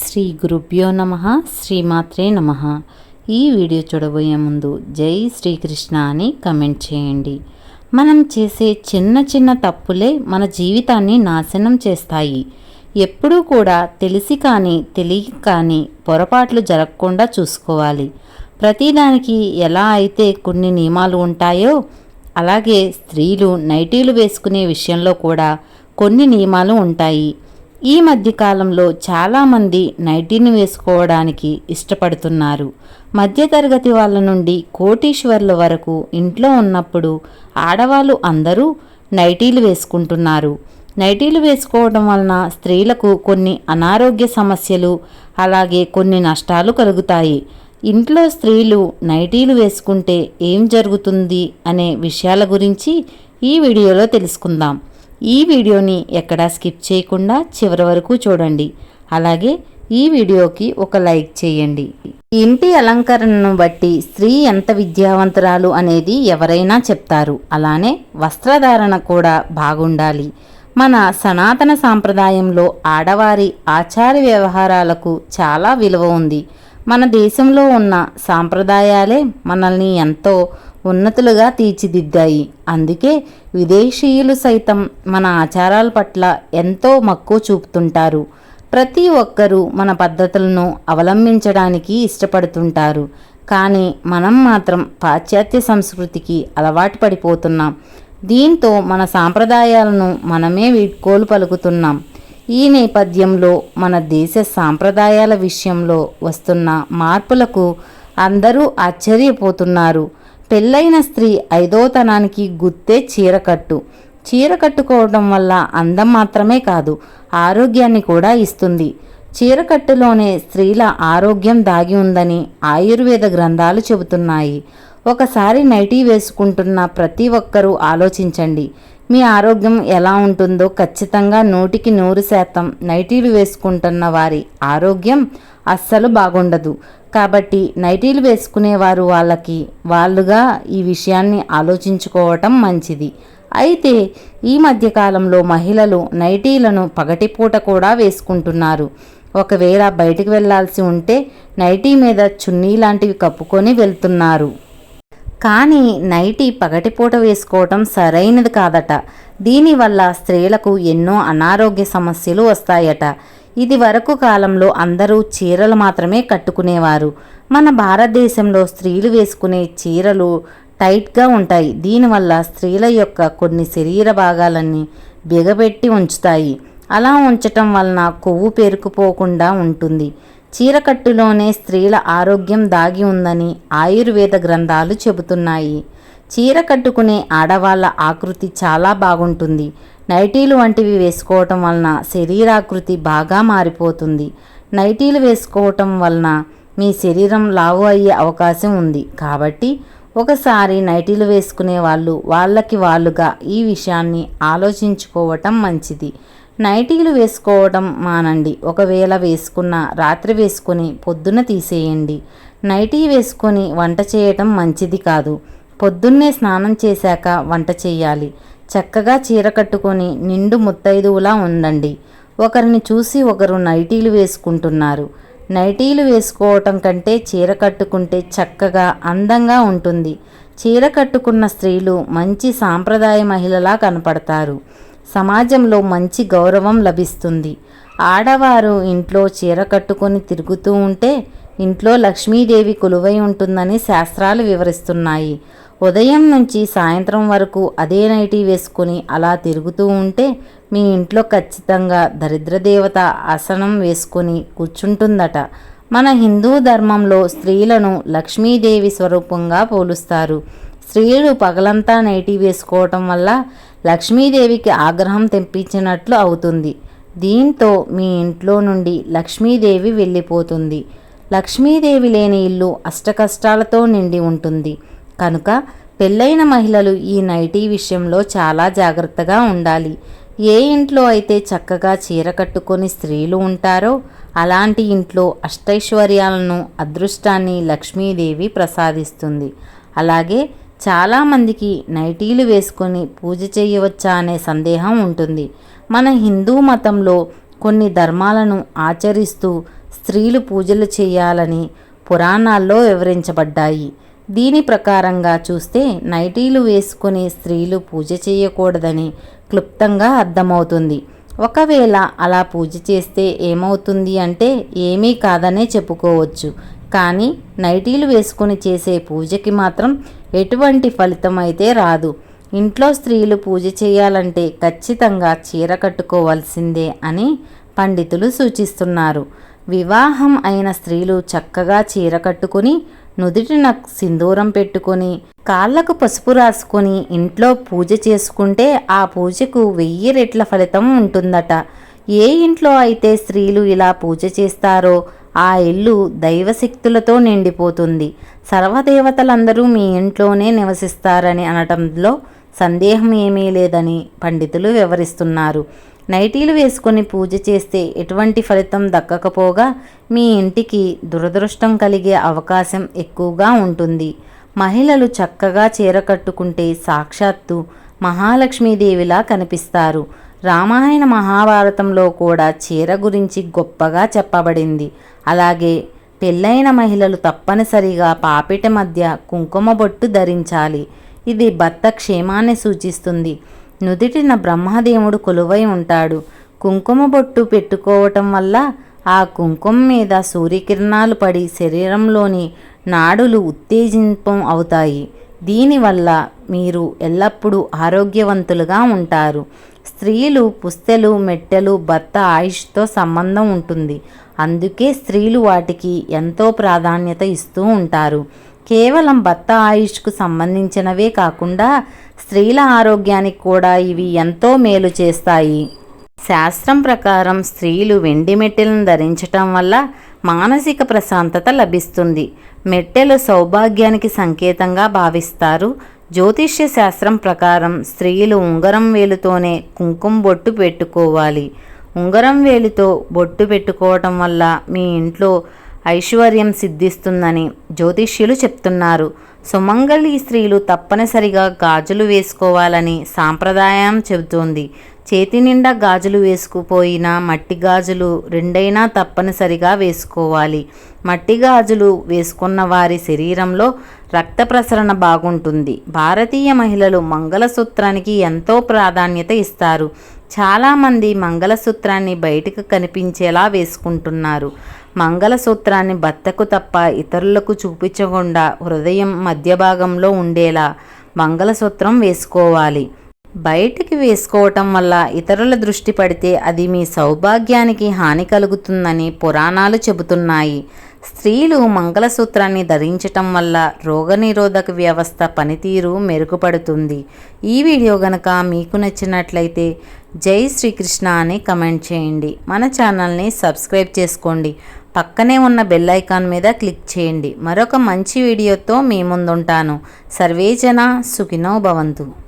శ్రీ గురుభ్యో నమ శ్రీమాత్రే నమ. ఈ వీడియో చూడబోయే ముందు జై శ్రీకృష్ణ అని కమెంట్ చేయండి. మనం చేసే చిన్న చిన్న తప్పులే మన జీవితాన్ని నాశనం చేస్తాయి. ఎప్పుడూ కూడా తెలిసి కానీ తెలియ కానీ పొరపాట్లు జరగకుండా చూసుకోవాలి. ప్రతిదానికి ఎలా అయితే కొన్ని నియమాలు ఉంటాయో అలాగే స్త్రీలు నైటీలు వేసుకునే విషయంలో కూడా కొన్ని నియమాలు ఉంటాయి. ఈ మధ్యకాలంలో చాలామంది నైటీని వేసుకోవడానికి ఇష్టపడుతున్నారు. మధ్యతరగతి వాళ్ళ నుండి కోటీశ్వర్ల వరకు ఇంట్లో ఉన్నప్పుడు ఆడవాళ్ళు అందరూ నైటీలు వేసుకుంటున్నారు. నైటీలు వేసుకోవడం వలన స్త్రీలకు కొన్ని అనారోగ్య సమస్యలు అలాగే కొన్ని నష్టాలు కలుగుతాయి. ఇంట్లో స్త్రీలు నైటీలు వేసుకుంటే ఏం జరుగుతుంది అనే విషయాల గురించి ఈ వీడియోలో తెలుసుకుందాం. ఈ వీడియోని ఎక్కడా స్కిప్ చేయకుండా చివరి వరకు చూడండి. అలాగే ఈ వీడియోకి ఒక లైక్ చేయండి. ఇంటి అలంకరణను బట్టి స్త్రీ ఎంత విద్యావంతురాలు అనేది ఎవరైనా చెప్తారు. అలానే వస్త్రధారణ కూడా బాగుండాలి. మన సనాతన సాంప్రదాయంలో ఆడవారి ఆచార వ్యవహారాలకు చాలా విలువ ఉంది. మన దేశంలో ఉన్న సాంప్రదాయాలే మనల్ని ఎంతో ఉన్నతులుగా తీర్చిదిద్దాయి. అందుకే విదేశీయులు సైతం మన ఆచారాల పట్ల ఎంతో మక్కువ చూపుతుంటారు. ప్రతి ఒక్కరూ మన పద్ధతులను అవలంబించడానికి ఇష్టపడుతుంటారు. కానీ మనం మాత్రం పాశ్చాత్య సంస్కృతికి అలవాటు పడిపోతున్నాం. దీంతో మన సాంప్రదాయాలను మనమే వీడ్కోలు పలుకుతున్నాం. ఈ నేపథ్యంలో మన దేశ సాంప్రదాయాల విషయంలో వస్తున్న మార్పులకు అందరూ ఆశ్చర్యపోతున్నారు. పెళ్ళైన స్త్రీ ఐదోతనానికి గుత్తే చీరకట్టు చీర కట్టుకోవడం వల్ల అందం మాత్రమే కాదు ఆరోగ్యాన్ని కూడా ఇస్తుంది. చీరకట్టులోనే స్త్రీల ఆరోగ్యం దాగి ఉందని ఆయుర్వేద గ్రంథాలు చెబుతున్నాయి. ఒకసారి నైటీ వేసుకుంటున్న ప్రతి ఒక్కరూ ఆలోచించండి. మీ ఆరోగ్యం ఎలా ఉంటుందో ఖచ్చితంగా నూటికి నూరు శాతం నైటీలు వేసుకుంటున్న వారి ఆరోగ్యం అస్సలు బాగుండదు. కాబట్టి నైటీలు వేసుకునేవారు వాళ్ళకి వాళ్ళుగా ఈ విషయాన్ని ఆలోచించుకోవటం మంచిది. అయితే ఈ మధ్యకాలంలో మహిళలు నైటీలను పగటిపూట కూడా వేసుకుంటున్నారు. ఒకవేళ బయటికి వెళ్ళాల్సి ఉంటే నైటీ మీద చున్నీ లాంటివి కప్పుకొని వెళ్తున్నారు. కానీ నైటీ పగటిపూట వేసుకోవటం సరైనది కాదట. దీనివల్ల స్త్రీలకు ఎన్నో అనారోగ్య సమస్యలు వస్తాయట. ఇది వరకు కాలంలో అందరూ చీరలు మాత్రమే కట్టుకునేవారు. మన భారతదేశంలో స్త్రీలు వేసుకునే చీరలు టైట్గా ఉంటాయి. దీనివల్ల స్త్రీల యొక్క కొన్ని శరీర భాగాలన్నీ బిగబెట్టి ఉంచుతాయి. అలా ఉంచటం వలన కొవ్వు పేరుకుపోకుండా ఉంటుంది. చీరకట్టులోనే స్త్రీల ఆరోగ్యం దాగి ఉందని ఆయుర్వేద గ్రంథాలు చెబుతున్నాయి. చీర కట్టుకునే ఆడవాళ్ళ ఆకృతి చాలా బాగుంటుంది. నైటీలు వంటివి వేసుకోవటం వలన శరీరాకృతి బాగా మారిపోతుంది. నైటీలు వేసుకోవటం వలన మీ శరీరం లావు అయ్యే అవకాశం ఉంది. కాబట్టి ఒకసారి నైటీలు వేసుకునే వాళ్ళు వాళ్ళకి వాళ్ళుగా ఈ విషయాన్ని ఆలోచించుకోవటం మంచిది. నైటీలు వేసుకోవడం మానండి. ఒకవేళ వేసుకున్న రాత్రి వేసుకొని పొద్దున తీసేయండి. నైటీ వేసుకొని వంట చేయటం మంచిది కాదు. పొద్దున్నే స్నానం చేశాక వంట చేయాలి చక్కగా చీర కట్టుకొని నిండు ముత్తైదువులా ఉండండి. ఒకరిని చూసి ఒకరు నైటీలు వేసుకుంటున్నారు. నైటీలు వేసుకోవటం కంటే చీర కట్టుకుంటే చక్కగా అందంగా ఉంటుంది. చీర కట్టుకున్న స్త్రీలు మంచి సాంప్రదాయ మహిళలా కనపడతారు. సమాజంలో మంచి గౌరవం లభిస్తుంది. ఆడవారు ఇంట్లో చీర కట్టుకొని తిరుగుతూ ఉంటే ఇంట్లో లక్ష్మీదేవి కొలువై ఉంటుందని శాస్త్రాలు వివరిస్తున్నాయి. ఉదయం నుంచి సాయంత్రం వరకు అదే నైటీ వేసుకుని అలా తిరుగుతూ ఉంటే మీ ఇంట్లో ఖచ్చితంగా దరిద్రదేవత ఆసనం వేసుకొని కూర్చుంటుందట. మన హిందూ ధర్మంలో స్త్రీలను లక్ష్మీదేవి స్వరూపంగా పోలుస్తారు. స్త్రీలు పగలంతా నైటీ వేసుకోవటం వల్ల లక్ష్మీదేవికి ఆగ్రహం తెప్పించినట్లు అవుతుంది. దీంతో మీ ఇంట్లో నుండి లక్ష్మీదేవి వెళ్ళిపోతుంది. లక్ష్మీదేవి లేని ఇల్లు అష్టకష్టాలతో నిండి ఉంటుంది. కనుక పెళ్ళైన మహిళలు ఈ నైటీ విషయంలో చాలా జాగ్రత్తగా ఉండాలి. ఏ ఇంట్లో అయితే చక్కగా చీర కట్టుకొని స్త్రీలు ఉంటారో అలాంటి ఇంట్లో అష్టైశ్వర్యాలను అదృష్టాన్ని లక్ష్మీదేవి ప్రసాదిస్తుంది. అలాగే చాలామందికి నైటీలు వేసుకొని పూజ చేయవచ్చా అనే సందేహం ఉంటుంది. మన హిందూ మతంలో కొన్ని ధర్మాలను ఆచరిస్తూ స్త్రీలు పూజలు చేయాలని పురాణాల్లో వివరించబడ్డాయి. దీని ప్రకారంగా చూస్తే నైటీలు వేసుకుని స్త్రీలు పూజ చేయకూడదని క్లుప్తంగా అర్థమవుతుంది. ఒకవేళ అలా పూజ చేస్తే ఏమవుతుంది అంటే ఏమీ కాదనే చెప్పుకోవచ్చు. కానీ నైటీలు వేసుకుని చేసే పూజకి మాత్రం ఎటువంటి ఫలితం అయితే రాదు. ఇంట్లో స్త్రీలు పూజ చేయాలంటే ఖచ్చితంగా చీర కట్టుకోవాల్సిందే అని పండితులు సూచిస్తున్నారు. వివాహం అయిన స్త్రీలు చక్కగా చీర కట్టుకుని నుదుటిన సింధూరం పెట్టుకొని కాళ్ళకు పసుపు రాసుకొని ఇంట్లో పూజ చేసుకుంటే ఆ పూజకు వెయ్యి రెట్ల ఫలితం ఉంటుందట. ఏ ఇంట్లో అయితే స్త్రీలు ఇలా పూజ చేస్తారో ఆ ఇల్లు దైవశక్తులతో నిండిపోతుంది. సర్వదేవతలందరూ మీ ఇంట్లోనే నివసిస్తారని అనటంలో సందేహం ఏమీ లేదని పండితులు వివరిస్తున్నారు. నైటీలు వేసుకొని పూజ చేస్తే ఎటువంటి ఫలితం దక్కకపోగా మీ ఇంటికి దురదృష్టం కలిగే అవకాశం ఎక్కువగా ఉంటుంది. మహిళలు చక్కగా చీర కట్టుకుంటే సాక్షాత్తు మహాలక్ష్మీదేవిలా కనిపిస్తారు. రామాయణ మహాభారతంలో కూడా చీర గురించి గొప్పగా చెప్పబడింది. అలాగే పెళ్ళైన మహిళలు తప్పనిసరిగా పాపిట మధ్య కుంకుమ బొట్టు ధరించాలి. ఇది భర్త క్షేమాన్ని సూచిస్తుంది. నుదిటిన బ్రహ్మదేవుడు కొలువై ఉంటాడు. కుంకుమ బొట్టు పెట్టుకోవటం వల్ల ఆ కుంకుమ మీద సూర్యకిరణాలు పడి శరీరంలోని నాడులు ఉత్తేజింపం అవుతాయి. దీనివల్ల మీరు ఎల్లప్పుడూ ఆరోగ్యవంతులుగా ఉంటారు. స్త్రీలు పుస్తెలు మెట్టెలు భర్త ఆయుష్తో సంబంధం ఉంటుంది. అందుకే స్త్రీలు వాటికి ఎంతో ప్రాధాన్యత ఇస్తూ ఉంటారు. కేవలం భర్త ఆయుష్కు సంబంధించినవే కాకుండా స్త్రీల ఆరోగ్యానికి కూడా ఇవి ఎంతో మేలు చేస్తాయి. శాస్త్రం ప్రకారం స్త్రీలు వెండి మెట్టెలను ధరించటం వల్ల మానసిక ప్రశాంతత లభిస్తుంది. మెట్టెలు సౌభాగ్యానికి సంకేతంగా భావిస్తారు. జ్యోతిష్య శాస్త్రం ప్రకారం స్త్రీలు ఉంగరం వేలుతోనే కుంకుమ బొట్టు పెట్టుకోవాలి. ఉంగరం వేలితో బొట్టు పెట్టుకోవటం వల్ల మీ ఇంట్లో ఐశ్వర్యం సిద్ధిస్తుందని జ్యోతిష్యులు చెప్తున్నారు. సుమంగళి స్త్రీలు తప్పనిసరిగా గాజులు వేసుకోవాలని సాంప్రదాయం చెబుతోంది. చేతి నిండా గాజులు వేసుకుపోయిన మట్టి గాజులు రెండైనా తప్పనిసరిగా వేసుకోవాలి. మట్టి గాజులు వేసుకున్న వారి శరీరంలో రక్త ప్రసరణ బాగుంటుంది. భారతీయ మహిళలు మంగళసూత్రానికి ఎంతో ప్రాధాన్యత ఇస్తారు. చాలామంది మంగళసూత్రాన్ని బయటకు కనిపించేలా వేసుకుంటున్నారు. మంగళసూత్రాన్ని భర్తకు తప్ప ఇతరులకు చూపించకుండా హృదయం మధ్య భాగంలో ఉండేలా మంగళసూత్రం వేసుకోవాలి. బయటికి వేసుకోవటం వల్ల ఇతరుల దృష్టి పడితే అది మీ సౌభాగ్యానికి హాని కలుగుతుందని పురాణాలు చెబుతున్నాయి. స్త్రీలు మంగళసూత్రాన్ని ధరించటం వల్ల రోగనిరోధక వ్యవస్థ పనితీరు మెరుగుపడుతుంది. ఈ వీడియో గనక మీకు నచ్చినట్లయితే జై శ్రీకృష్ణ అని కమెంట్ చేయండి. మన ఛానల్ని సబ్స్క్రైబ్ చేసుకోండి. పక్కనే ఉన్న బెల్ ఐకాన్ మీద క్లిక్ చేయండి. మరొక మంచి వీడియోతో మీ ముందుంటాను. సర్వేజన సుఖినో భవంతు.